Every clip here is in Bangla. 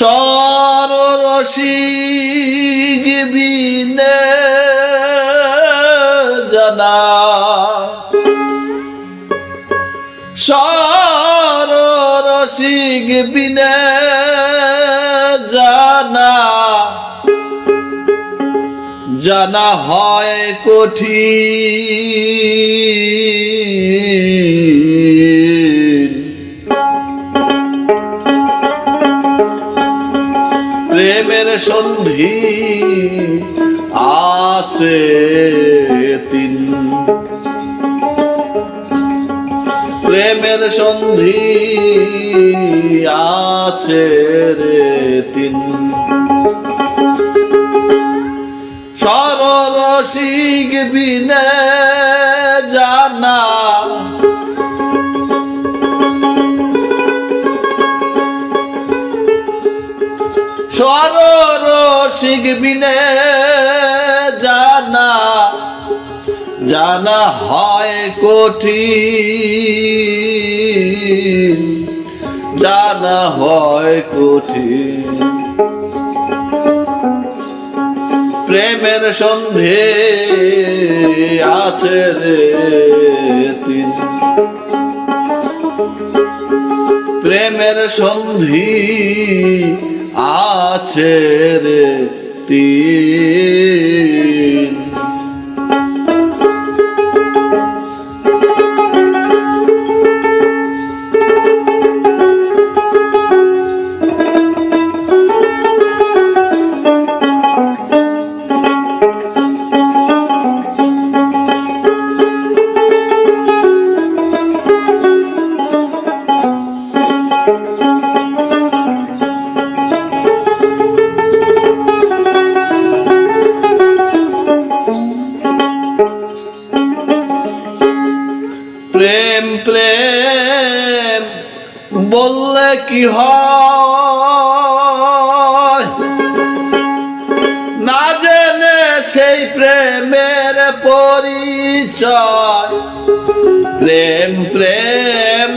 সরসিক বিনে জানা। সরসিক বিনে জানা। জানা হয় কঠিন। প্রেমের সন্ধি আছে তিন। প্রেমের সন্ধি আছে রে তিন। সরসিক বিনে জানা সরসিক বিনে জানা জানা হয় কঠিন, জানা হয় কঠিন। প্রেমের সন্ধে আছে রে তিন। প্রেমের সন্ধি আছে রে তিন বললে কি হয়? না জেনে সেই প্রেমের পরিচয়। প্রেম প্রেম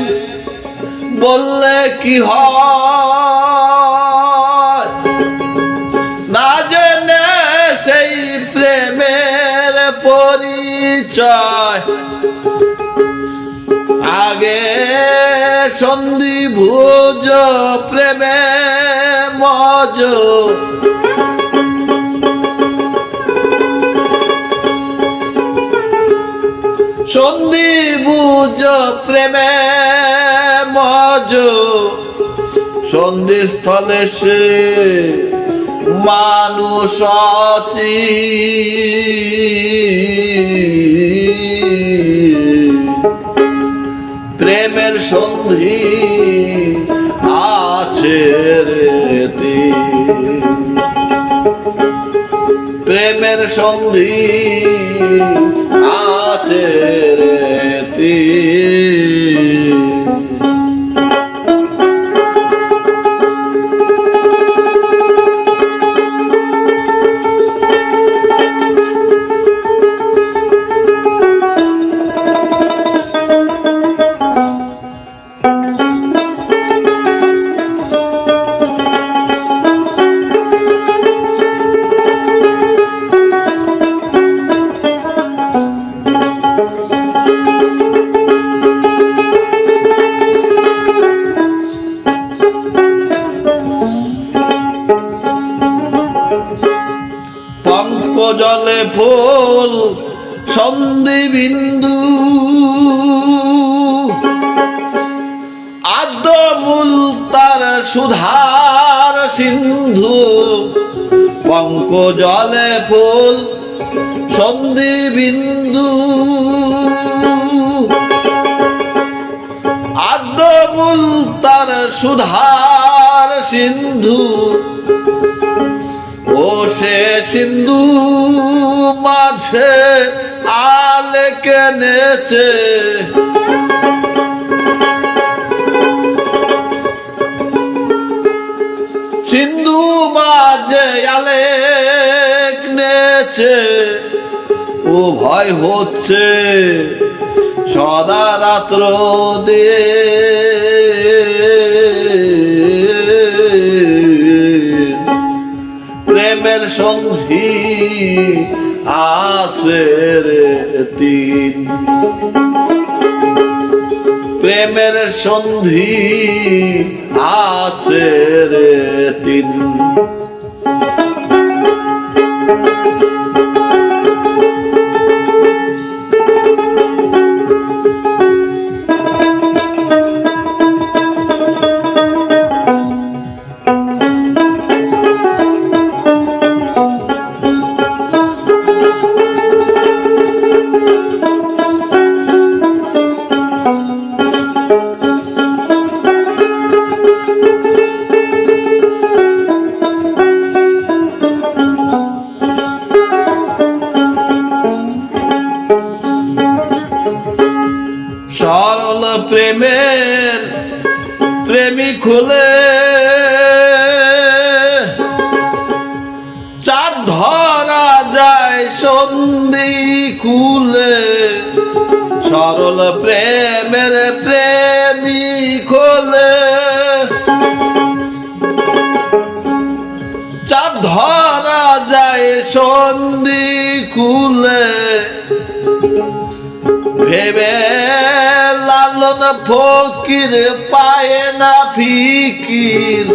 বললে কি হয়? না জেনে সেই প্রেমের পরিচয়। আগে সন্ধি ভুজ প্রেমে মজ। সন্ধি বুঝ প্রেমে মজ। সন্ধি স্থলে সে মানুষ প্রেমের সন্ধি আছে রেতি প্রেমের সন্ধি আছে ফুল, সন্ধি বিন্দু। আদ্য মূল তার সুধার সিন্ধু। পঙ্ক জলে ফুল, সন্ধি বিন্দু। আদ্য মূল তার সুধার সিন্ধু। ও সে সিন্ধু মাঝে আলে কেনেছে? সিন্ধু মাঝে আলে নেছে ও ভয় হচ্ছে, সদা রাত্র দিয়ে প্রেমের সন্ধি আছে রে তিন। প্রেমের সন্ধি আছে রে তিন। সন্ধি খুলে সরল প্রেমের প্রেমিক হলে চাঁদ ধরা যায় সন্ধি খুলে ভেবে লালন ফকির পায় না ফিকির।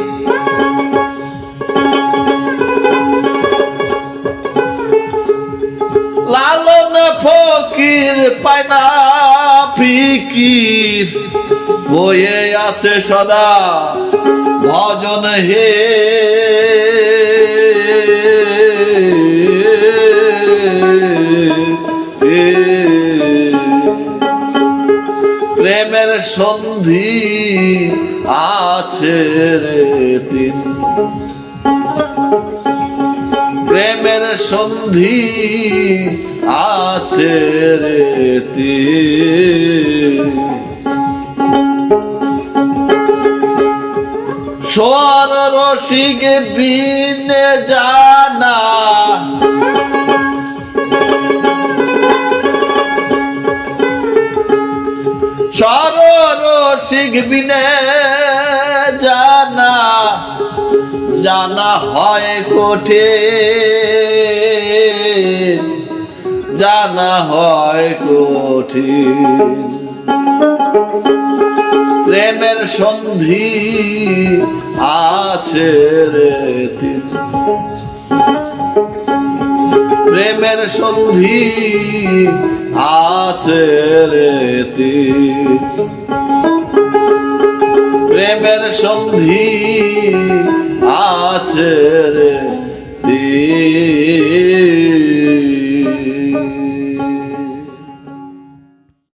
ফকির পায় না ফিকির। বয়ে আছে সদা ভজন হে। প্রেমের সন্ধি আছে রে তিন। প্রেমের সন্ধি আছে রে স্বর রসিক বিনে জানা। স্বর রসিক বিনে জানা। জানা হয় কোঠে। জানা হয় কঠিন। প্রেমের সন্ধি আছে রে তিন। প্রেমের সন্ধি আছে রে প্রেমের সন্ধি আছে রে